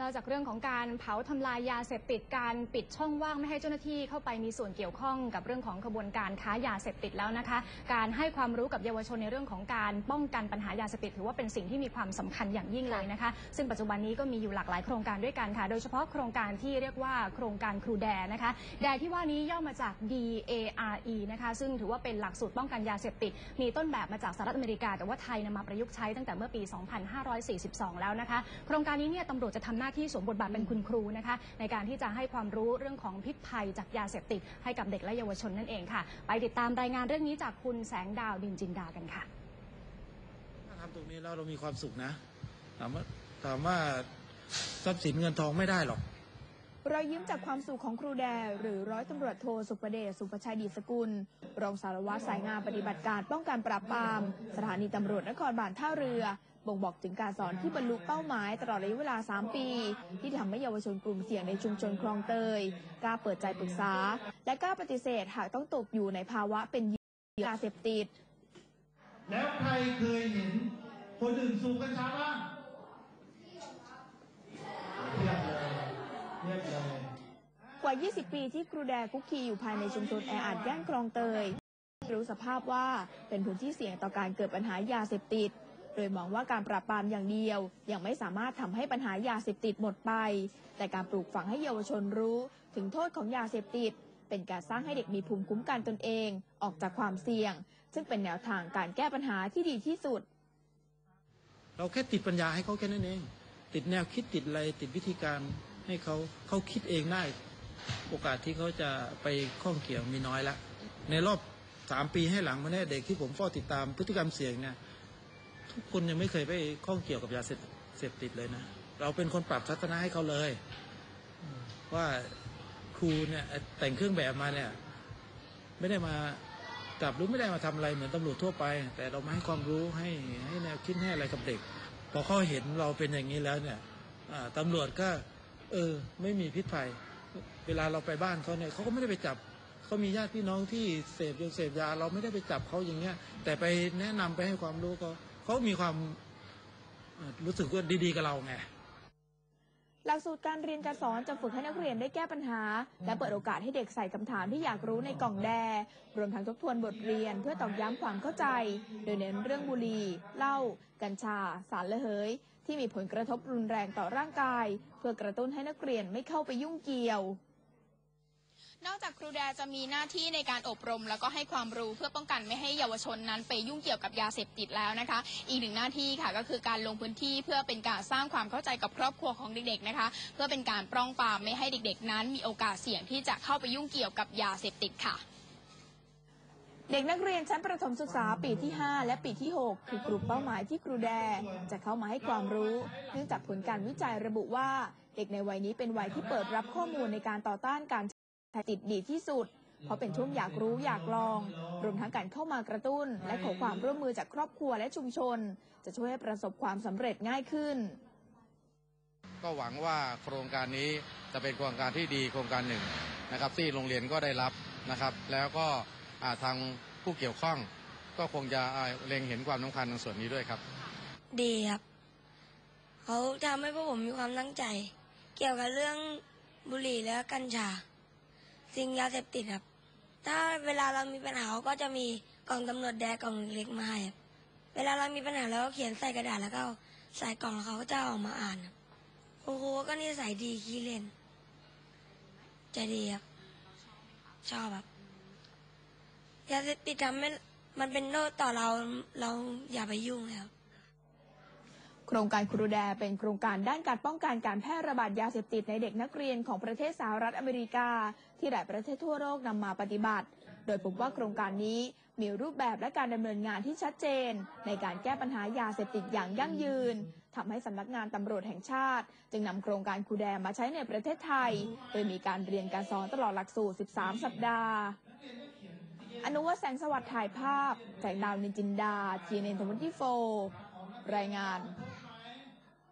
นอกจากเรื่องของการเผาทำลายยาเสพติดการปิดช่องว่างไม่ให้เจ้าหน้าที่เข้าไปมีส่วนเกี่ยวข้องกับเรื่องของขบวนการค้ายาเสพติดแล้วนะคะ การให้ความรู้กับเยาวชนในเรื่องของการป้องกันปัญหายาเสพติดถือว่าเป็นสิ่งที่มีความสำคัญอย่างยิ่งเลยนะคะ ซึ่งปัจจุบันนี้ก็มีอยู่หลากหลายโครงการด้วยกันค่ะ โดยเฉพาะโครงการที่เรียกว่าโครงการครูแดนะคะแดที่ว่านี้ย่อมาจาก DARE นะคะซึ่งถือว่าเป็นหลักสูตรป้องกันยาเสพติดมีต้นแบบมาจากสหรัฐอเมริกาแต่ว่าไทยนำมาประยุกต์ใช้ตั้งแต่เมื่อปี 2542 แล้วนะคะ โครงการนี้เนี่ยตำรวจจะทำหน้าที่สวมบทบาทเป็นคุณครูนะคะ ในการที่จะให้ความรู้เรื่องของพิษภัยจากยาเสพติดให้กับเด็กและเยาวชนนั่นเองค่ะ ไปติดตามรายงานเรื่องนี้จากคุณแสงดาวดินจินดากันค่ะถ้าทำตรงนี้แล้วเรามีความสุขนะถามว่าถามว่าทรัพย์สินเงินทองไม่ได้หรอกรอยยิ้มจากความสุขของครูแด หรือร้อยตำรวจโทสุประเดชสุภชัยดีสกุล รองสารวัตรสายงานปฏิบัติการป้องกันปราบปราม สถานีตำรวจนครบาลท่าเรือ บ่งบอกถึงการสอนที่บรรลุเป้าหมายตลอดระยะเวลา 3 ปี ที่ทำให้เยาวชนกลุ่มเสี่ยงในชุมชนคลองเตยกล้าเปิดใจปรึกษา และกล้าปฏิเสธหากต้องตกอยู่ในภาวะเป็นเหยื่อยาเสพติด แล้วใครเคยเห็นคนอื่นสูบกัญชาบ้างเทียบเลยเทียบเลยกว่า 20 ปีที่ครูแดคุกคีอยู่ภายในชุมชนแออัดย่านคลองเตย รู้สภาพว่าเป็นพื้นที่เสี่ยงต่อการเกิดปัญหายาเสพติด โดยมองว่าการปราบปรามอย่างเดียว ยังไม่สามารถทำให้ปัญหายาเสพติดหมดไป แต่การปลูกฝังให้เยาวชนรู้ ถึงโทษของยาเสพติด เป็นการสร้างให้เด็กมีภูมิคุ้มกันตนเอง ออกจากความเสี่ยง ซึ่งเป็นแนวทางการแก้ปัญหาที่ดีที่สุด เราแค่ติดปัญญาให้เขาแค่นั้นเอง ติดแนวคิดติดอะไรติดวิธีการให้เขาเขาคิดเองได้โอกาสที่เขาจะไปข้องเกี่ยวมีน้อยละในรอบสามปีให้หลังมาเนี่ยเด็กที่ผมเฝ้าติดตามพฤติกรรมเสี่ยงเนี่ย คนยังไม่เคยไปข้องเกี่ยวกับยาเสพติดเลยนะ เราเป็นคนปรับทัศนะให้เขาเลย ว่าครูเนี่ยแต่งเครื่องแบบมาเนี่ย ไม่ได้มาจับหรือไม่ได้มาทำอะไรเหมือนตำรวจทั่วไป แต่เรามาให้ความรู้ให้ให้แนวคิดให้อะไรกับเด็ก พอเขาเห็นเราเป็นอย่างนี้แล้วเนี่ยอ่าตำรวจก็ เออ ไม่มีพิษภัย เวลาเราไปบ้านเขาเนี่ยเขาก็ไม่ได้ไปจับเขามีญาติพี่น้องที่เสพยาเสพยา เราไม่ได้ไปจับเขาอย่างเงี้ย แต่ไปแนะนำไปให้ความรู้เขา เขามีความรู้สึกว่าดีๆกับเราไงหลักสูตรการเรียนการสอนจะฝึกให้นักเรียนได้แก้ปัญหา และเปิดโอกาสให้เด็กใส่คำถามที่อยากรู้ในกล่องแดรวมทั้งทบทวนบทเรียนเพื่อตอกย้ำความเข้าใจ โดยเน้นเรื่องบุหรี่เหล้ากัญชา สารระเหย ที่มีผลกระทบรุนแรงต่อร่างกาย เพื่อกระตุ้นให้นักเรียนไม่เข้าไปยุ่งเกี่ยว นอกจากครูแดจะมีหน้าที่ในการอบรม แล้วก็ให้ความรู้เพื่อป้องกันไม่ให้เยาวชนนั้นไปยุ่งเกี่ยวกับยาเสพติดแล้วนะคะ อีกหนึ่งหน้าที่ค่ะก็คือการลงพื้นที่เพื่อเป็นการสร้างความเข้าใจกับครอบครัวของเด็กๆนะคะ เพื่อเป็นการปรองปรามไม่ให้เด็กๆ นั้นมีโอกาสเสี่ยงที่จะเข้าไปยุ่งเกี่ยวกับยาเสพติดค่ะเด็กนักเรียนชั้นประถมศึกษาปีที่ 5 และปีที่ 6 คือกลุ่มเป้าหมายที่ครูแดจะเข้ามาให้ความรู้ เนื่องจากผลการวิจัยระบุว่า เด็กในวัยนี้เป็นวัยที่เปิดรับข้อมูลในการต่อต้านการ ใช้ติดดีที่สุด เพราะเป็นช่วงอยากรู้อยากลอง รวมทั้งการเข้ามากระตุ้น และขอความร่วมมือจากครอบครัวและชุมชน จะช่วยให้ประสบความสำเร็จง่ายขึ้น ก็หวังว่าโครงการนี้จะเป็นโครงการที่ดีโครงการหนึ่งนะครับที่โรงเรียนก็ได้รับนะครับ แล้วก็อ่าทางผู้เกี่ยวข้อง ก็คงจะอ่าเล็งเห็นความสำคัญในส่วนนี้ด้วยครับ ดีครับเขาทำให้พวกผมมีความตั้งใจ เกี่ยวกับเรื่องบุหรี่และกัญชา สิ่งยาเสพติดครับ ถ้าเวลาเรามีปัญหาเขาก็จะมีกล่องตำรวจแดงกล่องเล็กมาให้ครับเวลาเรามีปัญหาเราก็เขียนใส่กระดาษแล้วก็ใส่กล่องแล้วเขาก็จะออกมาอ่านครับโอ้โหก็นิสัยดีขี้เล่นใจดีครับชอบครับยาเสพติดทำให้มันเป็นโทษต่อเราเราอย่าไปยุ่งเลยครับ ครงการครูแดเป็นโครงการด้านการป้องกันการแพร่ระบาดยาเสพติดในเด็กนักเรียนของประเทศสหรัฐอเมริกา ที่หลายประเทศทั่วโลกนำมาปฏิบัติ โดยพบว่าโครงการนี้มีรูปแบบและการดำเนินงานที่ชัดเจน ในการแก้ปัญหายาเสพติดอย่างยั่งยืนทำให้สำนักงานตำรวจแห่งชาติ จึงนำโครงการครูแดมาใช้ในประเทศไทย โดยมีการเรียนการสอนตลอดหลักสูตร 13 สัปดาห์อนุวัฒน์แสงสวัสดิ์ถ่ายภาพ แสงดาวนินจินดาทีเนนทวันที่โฟรายงาน